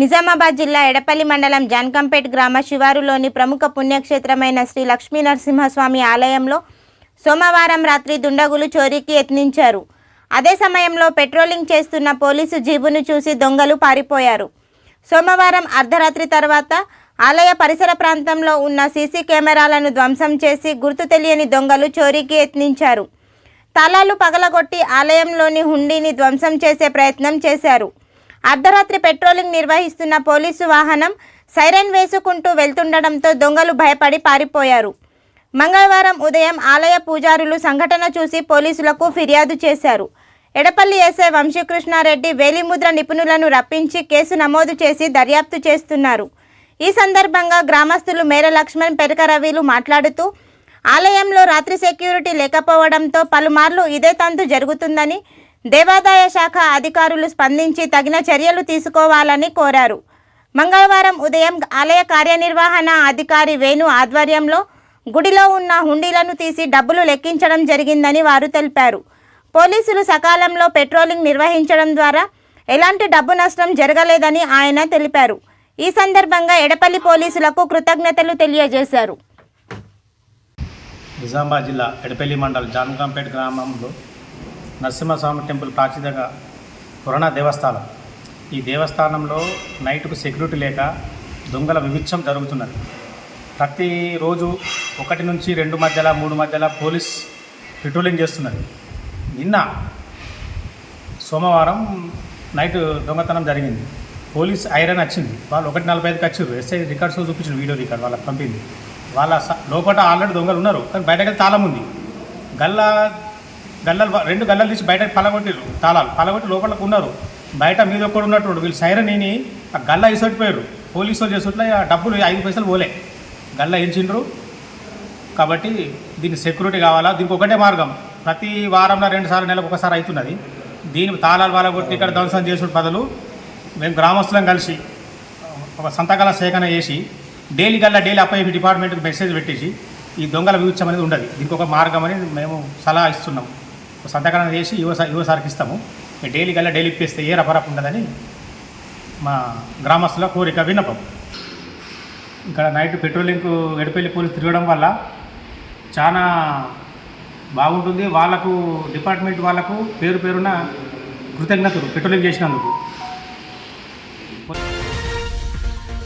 నిజామాబాద్ జిల్లా ఎడపల్లి మండలం జాన్కంపేట్ గ్రామ శివారులోని ప్రముఖ పుణ్యక్షేత్రమైన శ్రీ లక్ష్మీ నరసింహస్వామి ఆలయంలో సోమవారం రాత్రి దుండగులు చోరీకి యత్నించారు. అదే సమయంలో పెట్రోలింగ్ చేస్తున్న పోలీసు జీబును చూసి దొంగలు పారిపోయారు. సోమవారం అర్ధరాత్రి తర్వాత ఆలయ పరిసర ప్రాంతంలో ఉన్న సీసీ కెమెరాలను ధ్వంసం చేసి గుర్తు తెలియని దొంగలు చోరీకి యత్నించారు. తాళాలు పగలగొట్టి ఆలయంలోని హుండీని ధ్వంసం చేసే ప్రయత్నం చేశారు. అర్ధరాత్రి పెట్రోలింగ్ నిర్వహిస్తున్న పోలీసు వాహనం సైరన్ వేసుకుంటూ వెళ్తుండడంతో దొంగలు భయపడి పారిపోయారు. మంగళవారం ఉదయం ఆలయ పూజారులు సంఘటన చూసి పోలీసులకు ఫిర్యాదు చేశారు. ఎడపల్లి ఎస్ఐ వంశీకృష్ణారెడ్డి వేలిముద్ర నిపుణులను రప్పించి కేసు నమోదు చేసి దర్యాప్తు చేస్తున్నారు. ఈ సందర్భంగా గ్రామస్తులు మేర లక్ష్మణ్ పెరకరవిలు మాట్లాడుతూ ఆలయంలో రాత్రి సెక్యూరిటీ లేకపోవడంతో పలుమార్లు ఇదే తంతు జరుగుతుందని దేవాదాయ శాఖ అధికారులు స్పందించి తగిన చర్యలు తీసుకోవాలని కోరారు. మంగళవారం ఉదయం ఆలయ కార్యనిర్వహణ అధికారి వేణు ఆధ్వర్యంలో గుడిలో ఉన్న హుండీలను తీసి డబ్బులు లెక్కించడం జరిగిందని వారు తెలిపారు. పోలీసులు సకాలంలో పెట్రోలింగ్ నిర్వహించడం ద్వారా ఎలాంటి డబ్బు నష్టం జరగలేదని ఆయన తెలిపారు. ఈ సందర్భంగా ఎడపల్లి పోలీసులకు కృతజ్ఞతలు తెలియజేశారు. నిజామాబాద్ జిల్లా ఎడపల్లి మండలం జానకంపేట గ్రామంలో నరసింహస్వామి టెంపుల్ ప్రాచీనంగా పురాణ దేవస్థానం. ఈ దేవస్థానంలో నైట్కు సెక్యూరిటీ లేక దొంగల వివిచ్చం జరుగుతున్నది. ప్రతిరోజు ఒకటి నుంచి రెండు మధ్యల మూడు మధ్యలో పోలీస్ పెట్రోలింగ్ చేస్తున్నది. నిన్న సోమవారం నైట్ దొంగతనం జరిగింది. పోలీస్ ఐరన్ వచ్చింది. వాళ్ళు ఒకటి నలభై ఐదుకి వచ్చారు ఎస్ఐ రికార్డ్స్ చూపించిన వీడియో రికార్డ్ వాళ్ళకి పంపింది. వాళ్ళ స- లోపల ఆల్రెడీ దొంగలు ఉన్నారు. కానీ బయటకి తాళం ఉంది. గల్ల గల్లలు రెండు గల్లలు తీసి బయట పలగొట్టిరు తాళాలు. పలగొట్టి లోపలకు ఉన్నారు బయట మీద ఒక్కడు ఉన్నట్టు వీళ్ళు సైరన్ విని ఆ గల్ల ఇసొట్టిపోయారు పోలీసు వాళ్ళు చేస్తుంటే ఆ డబ్బులు ఐదు పైసలు పోలే. గల్ల ఎంచిండ్రు కాబట్టి దీనికి సెక్యూరిటీ కావాలా? దీనికి ఒకటే మార్గం. ప్రతి వారంలో రెండు సార్లు నెలకు ఒకసారి అవుతున్నది దీని తాళాలు వాళ్ళ కొట్టి ఇక్కడ ధ్వంసం చేసిన బదులు మేము గ్రామస్తులం కలిసి ఒక సంతకాల సేకరణ చేసి డైలీ గల్లా డైలీ అప్పయ్య డిపార్ట్మెంట్కి మెసేజ్ పెట్టేసి ఈ దొంగల వివిచ్చం అనేది ఉండదు. దీనికి ఒక మార్గం అనేది మేము సలహా ఇస్తున్నాం. సంతకరణ చేసి యువ యువ సార్కి ఇస్తాము. డైలీ గల్లా డైలీ ఇప్పిస్తే ఏ రఫరఫ్ ఉండదని మా గ్రామస్తుల కోరిక విన్నపం. ఇక్కడ నైట్ పెట్రోలింగ్ ఎడపల్లి పోలీసు తిరగడం వల్ల చాలా బాగుంటుంది. వాళ్ళకు డిపార్ట్మెంట్ వాళ్ళకు పేరు పేరున కృతజ్ఞతలు పెట్రోలింగ్ చేసినందుకు.